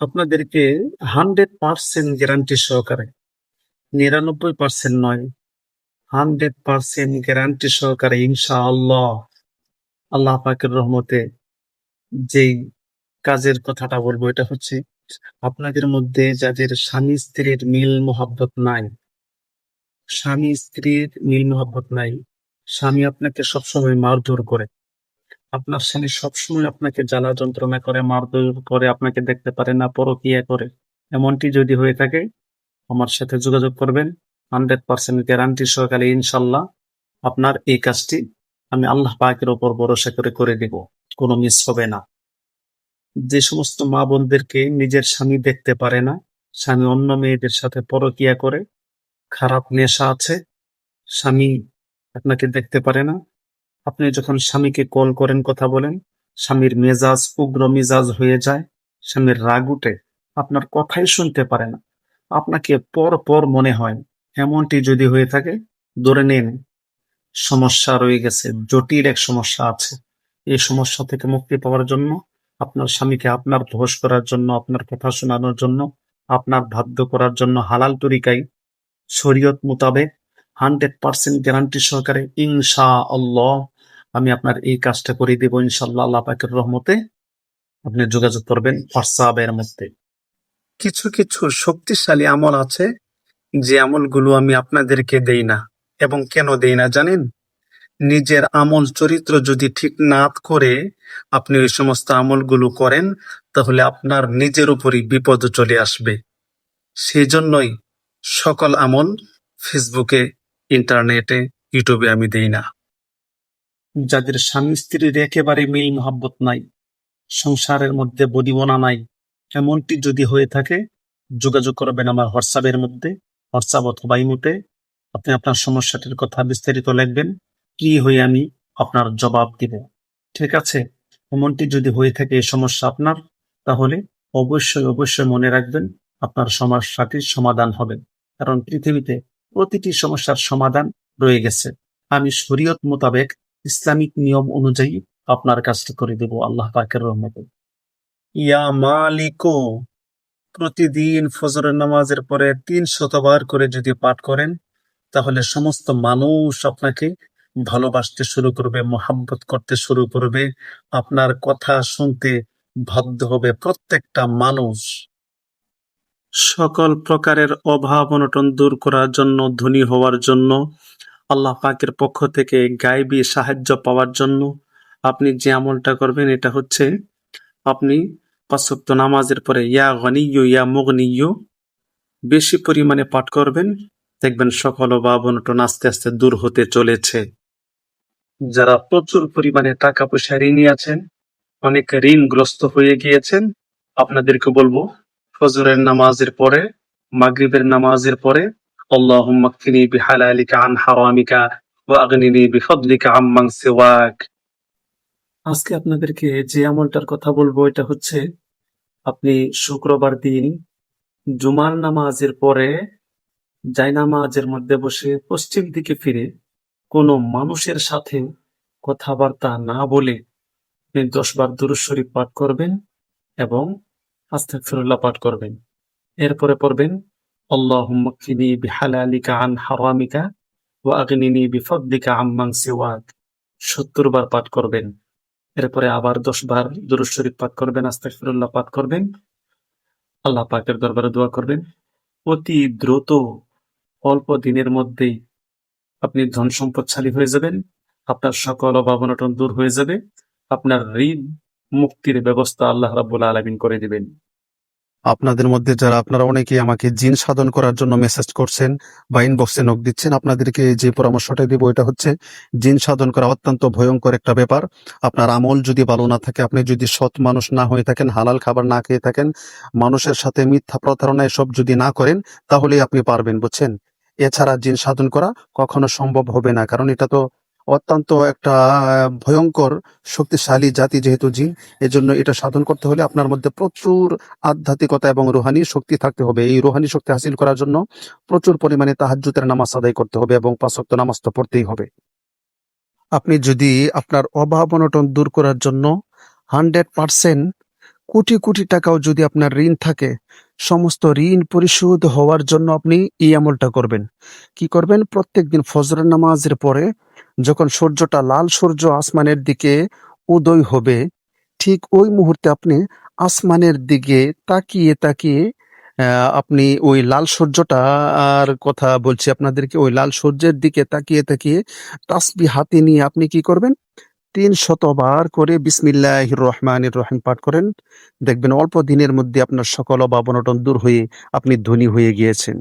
আপনাদেরকে hundred percent guarantee সহকারে, নিরানব্বই পার্সেন্ট নয়, হান্ড্রেড পার্সেন্ট গ্যারান্টি সহকারে ইনশাআল্লাহ আল্লাহ পাকের রহমতে যেই কাজের কথাটা বলব, এটা হচ্ছে আপনাদের মধ্যে যাদের স্বামী স্ত্রীর মিল মোহাব্বত নাই, স্বামী স্ত্রীর মিল মোহাব্বত নাই, স্বামী আপনাকে সবসময় মারধর করে। আপনার স্বামী সবসময় আপনাকে জ্বালা যন্ত্রণা করে, মারধর করে, আপনাকে দেখতে পারে না, পরকিয়া করে। এমনটি যদি হয়ে থাকে, আমার সাথে যোগাযোগ করবেন। হান্ড্রেড পার্সেন্ট গ্যারান্টি সহকারে ইনশাল্লাহ আপনার এই কাজটি আমি আল্লাহ পাকের ওপর ভরসা করে করে দেব। কোনো মিস হবে না। যে সমস্ত মা বোনদেরকে নিজের স্বামী দেখতে পারে না, স্বামী অন্য মেয়েদের সাথে পরকিয়া করে, খারাপ নেশা আছে, স্বামী আপনাকে দেখতে পারে না আপনি যখন স্বামীকে কল করেন কথা বলেন, স্বামীর মেজাজ, উগ্র মেজাজ হয়ে যায়, স্বামীর রাগ উঠে, আপনার কথাই শুনতে পারে না। আপনাকে পর পর মনে হয়, এমনটি যদি হয়ে থাকে, ধরে নিন, সমস্যা রয়ে গেছে, জটিল এক সমস্যা আছে। এই সমস্যা থেকে মুক্তি পাওয়ার জন্য, আপনার স্বামীকে আপনার ধোষ করার জন্য, আপনার কথা শোনানোর জন্য, আপনার বাধ্য করার জন্য হালাল তরিকায়, শরীয়ত মোতাবেক, হান্ড্রেড পার্সেন্ট গ্যারান্টি সহকারে ইনশা আল্লাহ আমি আপনার এই কাজটা করে দেব ইনশাল্লাহ আল্লাহ পাকের রহমতে। আপনি যোগাযোগ করবেন হোয়াটসঅ্যাপের মধ্যে। কিছু কিছু শক্তিশালী আমল আছে যে আমলগুলো আমি আপনাদেরকে দেই না এবং কেন দেই না জানেন? নিজের আমল চরিত্র যদি ঠিক না করে আপনি ওই সমস্ত আমলগুলো করেন, তাহলে আপনার নিজের উপরই বিপদ চলে আসবে। সেই জন্যই সকল আমল ফেসবুকে ইন্টারনেটে ইউটিউবে আমি দেই না। যাদের স্বামী স্ত্রীর একেবারে মিল মহাব্বত নাই, সংসারের মধ্যে বদিবনা নাই, এমনটি যদি হয়ে থাকে, যোগাযোগ করবেন আমার হোয়াটসঅ্যাপের মধ্যে হোয়াটসঅ্যাপ অথবা ইমুতে। আপনি আপনার সমস্যাটির কথা বিস্তারিত লিখবেন, কি হয়ে আমি আপনার জবাব দিব। ঠিক আছে? এমনটি যদি হয়ে থাকে এই সমস্যা আপনার, তাহলে অবশ্যই অবশ্যই মনে রাখবেন আপনার সমস্যাটির সমাধান হবে। কারণ পৃথিবীতে প্রতিটি সমস্যার সমাধান রয়ে গেছে। আমি শরীয়ত মোতাবেক ইসলামিক নিয়ম অনুযায়ী আপনার কাজটি করে দেব, আল্লাহ পাকের রহমতে। ইয়া মালিকো, প্রতিদিন ফজরের নামাজের পরে তিন শতবার করে যদি পাঠ করেন, তাহলে সমস্ত মানুষ আপনাকে ভালোবাসতে শুরু করবে, মোহাব্বত করতে শুরু করবে, আপনার কথা শুনতে বাধ্য হবে প্রত্যেকটা মানুষ। সকল প্রকারের অভাব অনটন দূর করার জন্য, ধনী হওয়ার জন্য আল্লাহ পাকের পক্ষ থেকে গায়েবী সাহায্য পাওয়ার জন্য আপনি যে আমলটা করবেন, এটা হচ্ছে আপনি পাঁচক্ত নামাজের পরে ইয়া গনিয় ইয়া মুগনিয় বেশি পরিমাণে পাঠ করবেন। দেখবেন সকল অভাব আস্তে আস্তে দূর হতে চলেছে। যারা প্রচুর পরিমাণে টাকা পয়সা ঋণী আছেন অনেক ঋণগ্রস্ত হয়ে গিয়েছেন, আপনাদেরকে বলব, ফজরের নামাজের পরে, মাগরিবের নামাজের পরে اللهم اكفني بحلالك عن حرامك واغنني بفضلك عمن سواك আজকে আপনাদেরকে যে আমলটার কথা বলবো এটা হচ্ছে আপনি শুক্রবার দিন জুমার নামাজের পরে জায়নামাজের মধ্যে বসে পশ্চিম দিকে ফিরে কোনো মানুষের সাথে কথাবার্তা না বলে আপনি দশবার দুরূদ শরীফ পাঠ করবেন এবং আস্তাগফিরুল্লাহ পাঠ করবেন এরপরে পড়বেন কফিনি বিহালালিকা আন হারামিকা ওয়া আগনিনি বিফদলিকা আম্মান সিওয়াক। সত্তর বার পাঠ করবেন। এরপরে আবার দশ বার দুরূদ শরীফ পাঠ করবেন, আস্তাগফিরুল্লাহ পাঠ করবেন। আল্লাহ পাকের দরবারে দোয়া করবেন। অতি দ্রুত অল্প দিনের মধ্যেই আপনি ধন সম্পদশালী হয়ে যাবেন। আপনার সকল অভাব অনটন দূর হয়ে যাবে। আপনার ঋণ মুক্তির ব্যবস্থা আল্লাহ রাব্বুল আলামিন করে দিবেন। আপনাদের মধ্যে যারা, আপনারা অনেকেই আমাকে জিন সাধন করার জন্য মেসেজ করছেন বা ইনবক্সে নক দিচ্ছেন, আপনাদেরকে যে পরামর্শটা দিব এটা হচ্ছে জিন সাধন করা অত্যন্ত ভয়ঙ্কর একটা ব্যাপার। আপনার আমল যদি ভালো না থাকে, আপনি যদি সৎ মানুষ না হয়ে থাকেন, হালাল খাবার না খেয়ে থাকেন, মানুষের সাথে মিথ্যা প্রতারণা এসব যদি না করেন তাহলে আপনি পারবেন, বুঝছেন? এছাড়া জিন সাধন করা কখনো সম্ভব হবে না, কারণ এটা তো অত্যন্ত একটা ভয়ঙ্কর শক্তিশালী জাতি যেহেতু জিন, এজন্য এটা সাধন করতে হলে আপনার মধ্যে প্রচুর আধ্যাত্মিকতা এবং রুহানি শক্তি থাকতে হবে। এই রুহানি শক্তি হাসিল করার জন্য প্রচুর পরিমাণে তাহাজ্জুদের নামাজ আদায় করতে হবে এবং পাঁচক্ত নামাজ তো পড়তেই হবে। আপনি যদি আপনার অভাব অনটন দূর করার জন্য হান্ড্রেড পার্সেন্ট কোটি কোটি টাকাও যদি আপনার ঋণ থাকে, সমস্ত ঋণ পরিশোধ হওয়ার জন্য আপনি এই আমলটা করবেন। কি করবেন? প্রত্যেকদিন ফজরের নামাজের পরে যখন সূর্যটা লাল সূর্য আসমানের দিকে উদয় হবে, ঠিক ওই মুহূর্তে আপনি আসমানের দিকে তাকিয়ে তাকিয়ে আপনি ওই লাল সূর্যটা, আর কথা বলছি আপনাদেরকে, ওই লাল সূর্যের দিকে তাকিয়ে তাকিয়ে তাসবি হাতে নিয়ে আপনি কি করবেন? তিন শতবার করে বিসমিল্লাহ রহমানির রহিম পাঠ করেন। দেখবেন অল্প দিনের মধ্যে আপনার সকল অভাব অনটন দূর হয়ে আপনি ধনী হয়ে গিয়েছেন।